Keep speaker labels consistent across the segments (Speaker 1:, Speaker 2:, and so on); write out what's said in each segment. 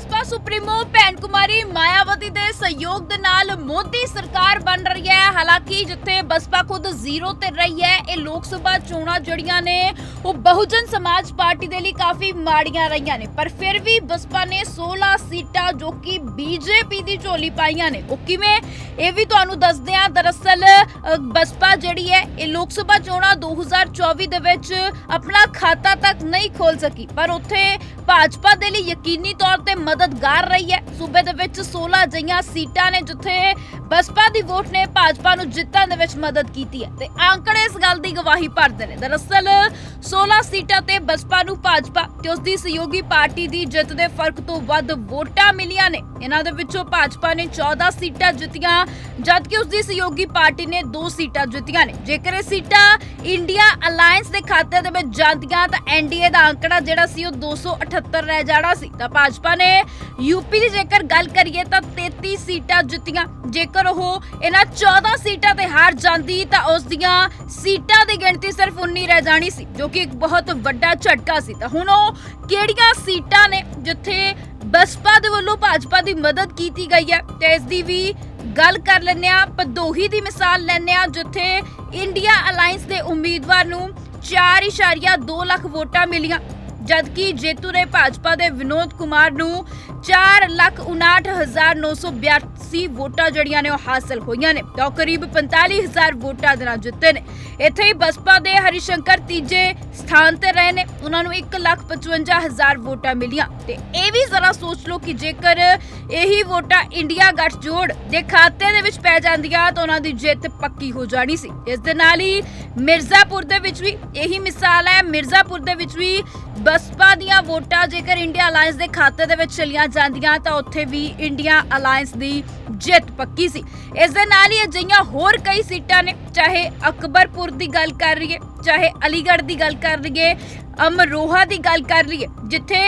Speaker 1: ਬਸਪਾ supremo ਭੈਣ ਕੁਮਾਰੀ ਮਾਇਆਵਤੀ ਦੇ ਸਹਿਯੋਗ ਦੇ ਨਾਲ ਮੋਦੀ ਸਰਕਾਰ ਬਣ ਰਹੀ ਹੈ। ਹਾਲਾਂਕਿ ਜਿੱਥੇ ਬਸਪਾ ਖੁਦ ਜ਼ੀਰੋ ਤੇ ਰਹੀ ਹੈ, ਇਹ ਲੋਕ ਸਭਾ ਚੋਣਾਂ ਜਿਹੜੀਆਂ ਨੇ, ਉਹ ਬਹੁਜਨ ਸਮਾਜ ਪਾਰਟੀ ਦੇ ਲਈ ਕਾਫੀ ਮਾੜੀਆਂ ਰਹੀਆਂ ਨੇ। ਪਰ ਫਿਰ ਵੀ ਬਸਪਾ ਨੇ 16 ਸੀਟਾਂ ਜੋ ਕਿ ਬੀਜੇਪੀ ਦੀ ਝੋਲੀ ਪਾਈਆਂ ਨੇ, ਉਹ ਕਿਵੇਂ? ਇਹ ਵੀ ਤੁਹਾਨੂੰ ਦੱਸਦੇ ਹਾਂ। ਦਰਅਸਲ ਬਸਪਾ ਜਿਹੜੀ ਹੈ, ਇਹ ਲੋਕ ਸਭਾ ਚੋਣਾਂ 2024 ਦੇ ਵਿੱਚ ਆਪਣਾ ਖਾਤਾ ਤੱਕ ਨਹੀਂ ਖੋਲ ਸਕੀ। ਪਰ ਉੱਥੇ ਭਾਜਪਾ ਦੇ ਲਈ ਯਕੀਨੀ ਤੌਰ ਤੇ ਮਦਦਗਾਰ ਰਹੀ ਹੈ। ਸੂਬੇ ਦੇ ਵਿੱਚ 16 ਅਜਿਹੀਆਂ ਸੀਟਾਂ ਨੇ ਜਿੱਥੇ ਬਸਪਾ ਦੀ ਵੋਟ ਨੇ ਭਾਜਪਾ ਨੂੰ ਜਿੱਤਣ ਦੇ ਵਿੱਚ ਮਦਦ ਕੀਤੀ ਹੈ। ਤੇ ਆંકੜੇ ਇਸ ਗੱਲ ਦੀ ਗਵਾਹੀ ਭਰਦੇ ਨੇ। ਦਰਅਸਲ 16 ਸੀਟਾਂ ਤੇ ਬਸਪਾ ਨੂੰ ਭਾਜਪਾ ਤੇ ਉਸ ਦੀ ਸਹਿਯੋਗੀ ਪਾਰਟੀ ਦੀ ਜਿੱਤ ਦੇ ਫ਼ਰਕ ਤੋਂ ਵੱਧ ਵੋਟਾਂ ਮਿਲੀਆਂ ਨੇ। ਇਹਨਾਂ ਦੇ ਵਿੱਚੋਂ ਭਾਜਪਾ ਨੇ 14 ਸੀਟਾਂ ਜਿੱਤੀਆਂ, ਜਦਕਿ ਉਸ ਦੀ ਸਹਿਯੋਗੀ ਪਾਰਟੀ ਨੇ 2 ਸੀਟਾਂ ਜਿੱਤੀਆਂ ਨੇ। ਜੇਕਰ ਇਹ ਸੀਟਾਂ ਇੰਡੀਆ ਅਲਾਈਅੰਸ ਦੇ ਖਾਤੇ ਦੇ ਵਿੱਚ ਜਾਂਦੀਆਂ, ਤਾਂ ਐਨਡੀਏ ਦਾ ਅੰਕੜਾ ਜਿਹੜਾ ਸੀ ਉਹ 278 ਰਹਿ ਜਾਣਾ ਸੀ। ਤਾਂ ਭਾਜਪਾ ਨੇ ਯੂਪੀ ਦੀ ਜੇਕਰ ਗੱਲ ਕਰੀਏ, ਤਾਂ 33 ਸੀਟਾਂ ਜਿੱਤੀਆਂ। ਜੇਕਰ ਉਹ ਇਹਨਾਂ 14 ਸੀਟਾਂ ਤੇ ਹਾਰ ਜਾਂਦੀ, ਤਾਂ ਉਸ ਦੀਆਂ ਸੀਟਾਂ ਦੀ ਗਿਣਤੀ ਸਿਰਫ 19 ਰਹਿ ਜਾਣੀ ਸੀ, ਜੋ ਕਿ ਇੱਕ ਬਹੁਤ ਵੱਡਾ ਝਟਕਾ ਸੀ। ਤਾਂ ਹੁਣ ਉਹ ਕਿਹੜੀਆਂ ਸੀਟਾਂ ਨੇ ਜਿੱਥੇ ਬਸਪਾ ਦੇ ਵੱਲੋਂ ਭਾਜਪਾ ਦੀ ਮਦਦ ਕੀਤੀ ਗਈ ਹੈ ਤੇ ਇਸ ਦੀ ਵੀ ਗੱਲ ਕਰ ਲੈਂਦੇ ਆ ਪਦੋਹੀ ਦੀ ਮਿਸਾਲ ਲੈਂਦੇ ਆ ਜਿੱਥੇ ਇੰਡੀਆ ਅਲਾਈਅੰਸ ਦੇ ਉਮੀਦਵਾਰ ਨੂੰ 4.2 ਲੱਖ ਵੋਟਾਂ ਮਿਲੀਆਂ, ਜਦਕਿ ਜੇਤੂ ਨੇ ਭਾਜਪਾ ਦੇ ਵਿਨੋਦ ਕੁਮਾਰ ਨੂੰ 459982 ਵੋਟਾਂ ਜਿਹੜੀਆਂ ਨੇ ਉਹ ਹਾਸਲ ਹੋਈਆਂ ਨੇ। ਤਾਂ ਉਹ ਕਰੀਬ 45000 ਵੋਟਾਂ ਦੇ ਨਾਲ ਜਿੱਤੇ ਨੇ। ਇੱਥੇ ਹੀ ਬਸਪਾ ਦੇ ਹਰੀਸ਼ੰਕਰ ਤੀਜੇ ਸਥਾਨ ਤੇ ਰਹੇ ਨੇ। ਉਹਨਾਂ ਨੂੰ 155000 ਵੋਟਾਂ ਮਿਲੀਆਂ। ਤੇ ਇਹ ਵੀ ਜ਼ਰਾ ਸੋਚ ਲਓ ਕਿ ਜੇਕਰ ਇਹੀ ਵੋਟਾਂ ਇੰਡੀਆ ਗੱਠਜੋੜ ਦੇ ਖਾਤੇ ਦੇ ਵਿੱਚ ਪੈ ਜਾਂਦੀਆਂ, ਤਾਂ ਉਹਨਾਂ ਦੀ ਜਿੱਤ ਪੱਕੀ ਹੋ ਜਾਣੀ ਸੀ। ਇਸ ਦੇ ਨਾਲ ਹੀ ਮਿਰਜ਼ਾਪੁਰ ਦੇ ਵਿੱਚ ਵੀ ਇਹੀ ਮਿਸਾਲ ਹੈ। ਮਿਰਜ਼ਾਪੁਰ ਦੇ ਵਿੱਚ ਵੀ ਬਸਪਾ ਦੀਆਂ ਵੋਟਾਂ ਜੇਕਰ ਇੰਡੀਆ ਅਲਾਈਅੰਸ ਦੇ ਖਾਤੇ ਦੇ ਵਿੱਚ ਚਲੀਆਂ ਜਾਂਦੀਆਂ, ਤਾਂ ਉੱਥੇ ਵੀ ਇੰਡੀਆ ਅਲਾਈਅੰਸ ਦੀ ਜਿੱਤ ਪੱਕੀ ਸੀ। ਇਸ ਦੇ ਨਾਲ ਹੀ ਅਜਿਹੀਆਂ ਹੋਰ ਕਈ ਸੀਟਾਂ ਨੇ, ਚਾਹੇ ਅਕਬਰਪੁਰ ਦੀ ਗੱਲ ਕਰ ਲਈਏ, ਚਾਹੇ ਅਲੀਗੜ੍ਹ ਦੀ ਗੱਲ ਕਰ ਲਈਏ, ਅਮਰੋਹਾ ਦੀ ਗੱਲ ਕਰ ਲਈਏ, ਜਿੱਥੇ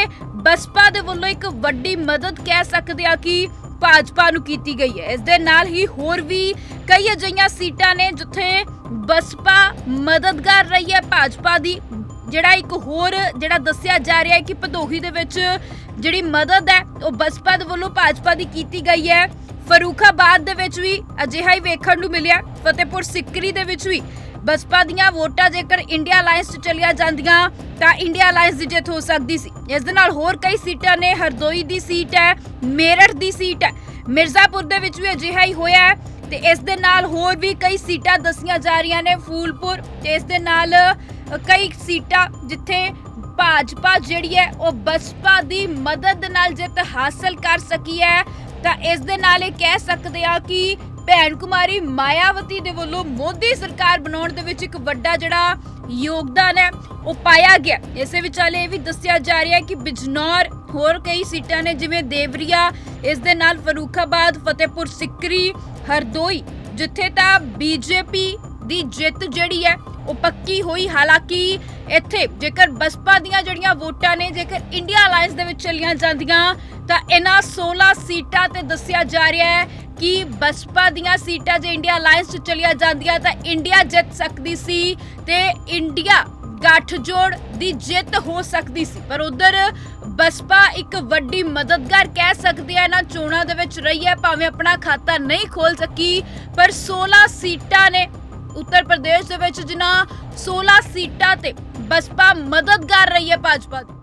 Speaker 1: ਬਸਪਾ ਦੇ ਵੱਲੋਂ ਇੱਕ ਵੱਡੀ ਮਦਦ ਕਹਿ ਸਕਦੇ ਆ ਕਿ ਭਾਜਪਾ ਨੂੰ ਕੀਤੀ ਗਈ ਹੈ। ਇਸ ਦੇ ਨਾਲ ਹੀ ਹੋਰ ਵੀ ਕਈ ਅਜਿਹੀਆਂ ਸੀਟਾਂ ਨੇ, ਜਿੱਥੇ ਬਸਪਾ ਮਦਦਗਾਰ ਰਹੀ ਹੈ ਭਾਜਪਾ ਦੀ। ਜਿਹੜਾ ਇੱਕ ਹੋਰ, ਜਿਹੜਾ ਦੱਸਿਆ ਜਾ ਰਿਹਾ ਹੈ ਕਿ ਭਦੋਹੀ ਦੇ ਵਿੱਚ ਜਿਹੜੀ ਮਦਦ ਹੈ, ਉਹ ਬਸਪਾ ਦੇ ਵੱਲੋਂ ਭਾਜਪਾ ਦੀ ਕੀਤੀ ਗਈ ਹੈ। ਫਰੂਖਾਬਾਦ ਦੇ ਵਿੱਚ ਵੀ ਅਜਿਹਾ ਹੀ ਵੇਖਣ ਨੂੰ ਮਿਲਿਆ। ਫਤਿਹਪੁਰ ਸਿੱਕਰੀ ਦੇ ਵਿੱਚ ਵੀ ਬਸਪਾ ਦੀਆਂ ਵੋਟਾਂ ਜੇਕਰ ਇੰਡੀਆ ਅਲਾਈਅੰਸ 'ਚ ਚਲੀਆਂ ਜਾਂਦੀਆਂ, ਤਾਂ ਇੰਡੀਆ ਅਲਾਈਅੰਸ ਦੀ ਜਿੱਤ ਹੋ ਸਕਦੀ ਸੀ। ਇਸ ਦੇ ਨਾਲ ਹੋਰ ਕਈ ਸੀਟਾਂ ਨੇ, ਹਰਦੋਈ ਦੀ ਸੀਟ ਹੈ, ਮੇਰਠ ਦੀ ਸੀਟ ਹੈ। ਮਿਰਜ਼ਾਪੁਰ ਦੇ ਵਿੱਚ ਵੀ ਅਜਿਹਾ ਹੀ ਹੋਇਆ ਹੈ ਤੇ ਇਸ ਦੇ ਨਾਲ ਹੋਰ ਵੀ ਕਈ ਸੀਟਾਂ ਦੱਸੀਆਂ ਜਾ ਰਹੀਆਂ ਨੇ, ਫੂਲਪੁਰ ਤੇ ਇਸ ਦੇ ਨਾਲ ਕਈ ਸੀਟਾਂ ਜਿੱਥੇ ਭਾਜਪਾ ਜਿਹੜੀ ਹੈ, ਉਹ ਬਸਪਾ ਦੀ ਮਦਦ ਨਾਲ ਜਿੱਤ ਹਾਸਲ ਕਰ ਸਕੀ ਹੈ। ਤਾਂ ਇਸ ਦੇ ਨਾਲ ਇਹ ਕਹਿ ਸਕਦੇ ਆ ਕਿ ਭੈਣ ਕੁਮਾਰੀ ਮਾਇਆਵਤੀ ਦੇ ਵੱਲੋਂ ਮੋਦੀ ਸਰਕਾਰ ਬਣਾਉਣ ਦੇ ਵਿੱਚ ਇੱਕ ਵੱਡਾ ਜਿਹੜਾ ਯੋਗਦਾਨ ਹੈ, ਉਹ ਪਾਇਆ ਗਿਆ। ਇਸੇ ਵਿਚਾਲੇ ਇਹ ਵੀ ਦੱਸਿਆ ਜਾ ਰਿਹਾ ਹੈ ਕਿ ਬਿਜਨੌਰ ਹੋਰ ਕਈ ਸੀਟਾਂ ਨੇ, ਜਿਵੇਂ ਦੇਵਰੀਆ, ਇਸ ਦੇ ਨਾਲ ਫਰੂਖਾਬਾਦ, ਫਤਿਹਪੁਰ ਸਿੱਕਰੀ, ਹਰਦੋਈ, ਜਿੱਥੇ ਤਾਂ ਬੀਜੇਪੀ ਦੀ ਜਿੱਤ ਜਿਹੜੀ ਹੈ, ਉਹ ਪੱਕੀ ਹੋਈ। ਹਾਲਾਂਕਿ ਇੱਥੇ ਜੇਕਰ ਬਸਪਾ ਦੀਆਂ ਜਿਹੜੀਆਂ ਵੋਟਾਂ ਨੇ, ਜੇਕਰ ਇੰਡੀਆ ਅਲਾਈਅੰਸ ਦੇ ਵਿੱਚ ਚਲੀਆਂ ਜਾਂਦੀਆਂ ਤਾਂ ਇਹਨਾਂ 16 ਸੀਟਾਂ ਤੇ ਦੱਸਿਆ ਜਾ ਰਿਹਾ ਹੈ ਕਿ ਬਸਪਾ ਦੀਆਂ ਸੀਟਾਂ ਜੇ ਇੰਡੀਆ ਅਲਾਈਅੰਸ 'ਚ ਚਲੀਆਂ ਜਾਂਦੀਆਂ ਤਾਂ ਇੰਡੀਆ ਜਿੱਤ ਸਕਦੀ ਸੀ ਤੇ ਇੰਡੀਆ ਗੱਠਜੋੜ ਦੀ ਜਿੱਤ ਹੋ ਸਕਦੀ ਸੀ। ਪਰ ਉਧਰ ਬਸਪਾ ਇੱਕ ਵੱਡੀ ਮਦਦਗਾਰ ਕਹਿ ਸਕਦੇ ਆ, ਇਹਨਾਂ ਚੋਣਾਂ ਦੇ ਵਿੱਚ ਰਹੀ ਹੈ, ਭਾਵੇਂ ਆਪਣਾ ਖਾਤਾ ਨਹੀਂ ਖੋਲ ਸਕੀ, ਪਰ 16 ਸੀਟਾਂ ਨੇ ਉੱਤਰ ਪ੍ਰਦੇਸ਼ ਦੇ ਵਿੱਚ ਜਿਨ੍ਹਾਂ 16 ਸੀਟਾਂ ਤੇ ਬਸਪਾ ਮਦਦਗਾਰ ਰਹੀ ਹੈ ਭਾਜਪਾ ਦੀ।